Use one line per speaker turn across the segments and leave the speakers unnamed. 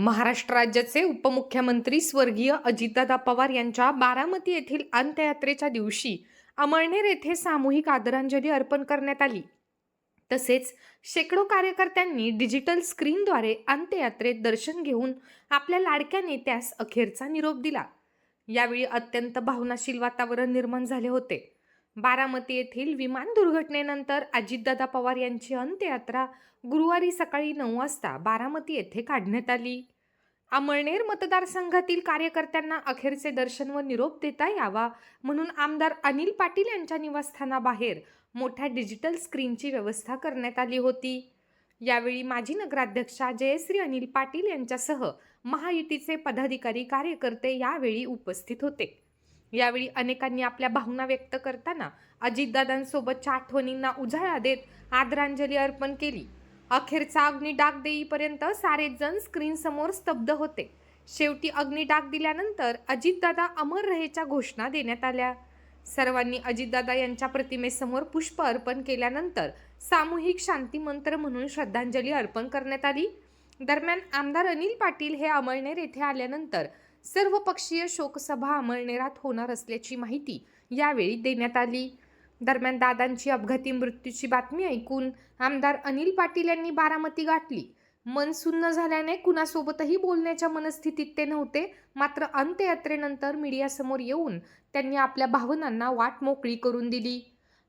महाराष्ट्र राज्याचे उपमुख्यमंत्री स्वर्गीय अजितदादा पवार यांच्या बारामती येथील अंत्ययात्रेच्या दिवशी अमळनेर येथे सामूहिक आदरांजली अर्पण करण्यात आली. तसेच शेकडो कार्यकर्त्यांनी डिजिटल स्क्रीनद्वारे अंत्ययात्रेत दर्शन घेऊन आपल्या लाडक्या नेत्यास अखेरचा निरोप दिला. यावेळी अत्यंत भावनाशील वातावरण निर्माण झाले होते. बारामती येथील विमान दुर्घटनेनंतर अजितदादा पवार यांची अंत्ययात्रा गुरुवारी सकाळी नऊ वाजता बारामती येथे काढण्यात आली. अमळनेर मतदारसंघातील कार्यकर्त्यांना अखेरचे दर्शन व निरोप देता यावा म्हणून आमदार अनिल पाटील यांच्या निवासस्थानाबाहेर मोठ्या डिजिटल स्क्रीनची व्यवस्था करण्यात आली होती. यावेळी माजी नगराध्यक्षा जयश्री अनिल पाटील यांच्यासह महायुतीचे पदाधिकारी कार्यकर्ते यावेळी उपस्थित होते. यावेळी अनेकांनी आपल्या भावना व्यक्त करताना अजितदादांसोबतच्या आठवणींना उजाळा देत आदरांजली अर्पण केली. अखेरचा अग्निडाग देईपर्यंत सारेजण स्क्रीनसमोर स्तब्ध होते. शेवटी अग्निडाग दिल्यानंतर अजितदादा अमर रहेच्या घोषणा देण्यात आल्या. सर्वांनी अजितदादा यांच्या प्रतिमेसमोर पुष्प अर्पण केल्यानंतर सामूहिक शांतीमंत्र म्हणून श्रद्धांजली अर्पण करण्यात आली. दरम्यान आमदार अनिल पाटील हे अमळनेर येथे आल्यानंतर सर्वपक्षीय शोकसभा अमळनेरात होणार असल्याची माहिती यावेळी देण्यात आली. दरम्यान दादांची अपघाती मृत्यूची बातमी ऐकून आमदार अनिल पाटील यांनी बारामती गाठली. मन सुन्न झाल्याने कुणासोबतही बोलण्याच्या मनस्थितीत ते नव्हते मात्र अंत्ययात्रेनंतर मीडियासमोर येऊन त्यांनी आपल्या भावनांना वाट मोकळी करून दिली.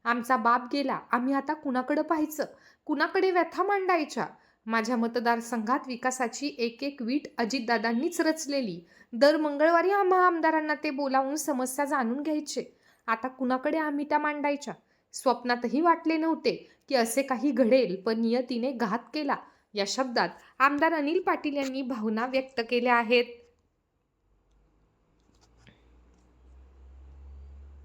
आमचा बाप गेला आम्ही आता कुणाकडे पाहायचं? कुणाकडे व्यथा मांडायच्या? माझ्या मतदारसंघात विकासाची एक एक वीट अजितदादांनीच रचलेली. दर मंगळवारी आम्हा आमदारांना ते बोलावून समस्या जाणून घ्यायचे. आता कुणाकडे आम्ही त्या मांडायच्या? स्वप्नातही वाटले नव्हते की असे काही घडेल पण नियतीने घात केला. या शब्दात आमदार अनिल पाटील यांनी भावना व्यक्त केल्या आहेत.